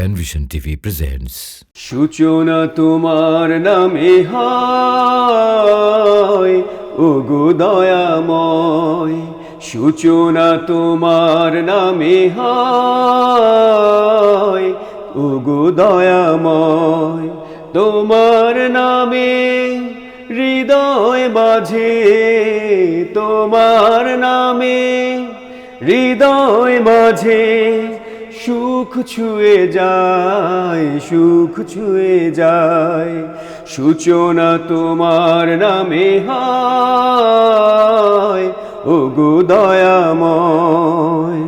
Penvision TV presents সূচনা তোমার নামে হয় ওগো দয়াময়। সূচনা তোমার নামে হয় ওগো দয়াময়। তোমার নামে হৃদয় মাঝে, তোমার নামে হৃদয় মাঝে সুখ ছুঁয়ে যায়, সুখ ছুঁয়ে যায়। সূচনা তোমার নামে হয় ও দয়াময়।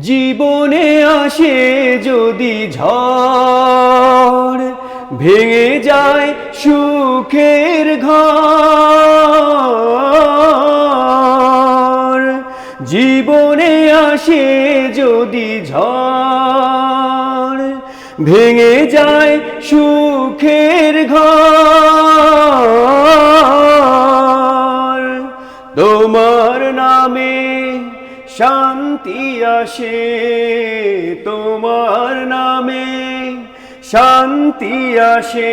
জীবনে আসে যদি ঝড়, ভেঙে যায় সুখের ঘর জীবনে আসে যদি ঝড়, ভেঙে যায় সুখের ঘর। তোমার নামে শান্তি আসে, তোমার নামে শান্তি আসে।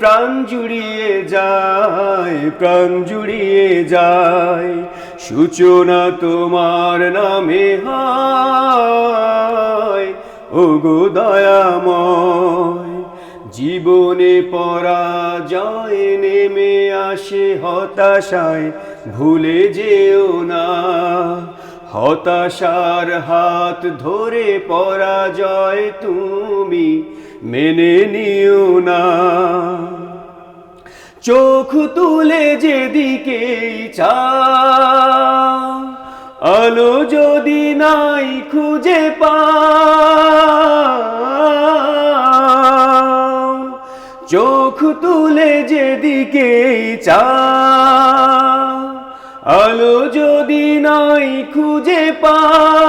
প্রাণ জুড়িয়ে যায়, প্রাণ জুড়িয়ে যায় সূচনা তোমার নামে হায় ও গো দয়াময়। জীবনে পরাজয় নেমে আসে হতাশায়, ভুলে যেও না। হতাশার হাত ধরে পরাজয় তুমি মেনে নিও না। চোখ তুলে যেদিকেই চাও আলো যদি নাই খুঁজে পাও চোখ তুলে যেদিকেই চাও আলো যদি নাই খুঁজে পাও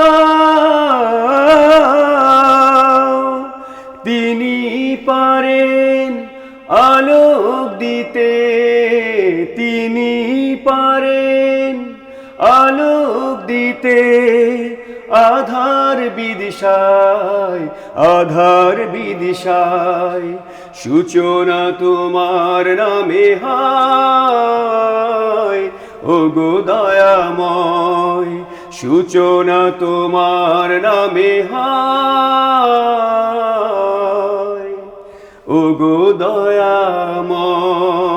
আলোক দিতে তিনি পারেন। আলোক দিতে আধার বিদিশায় আধার বিদিশায় সূচনা তোমার নামে হয় ও গো দয়াময়। সূচনা তোমার নামে হয়। ওগো দয়াময়।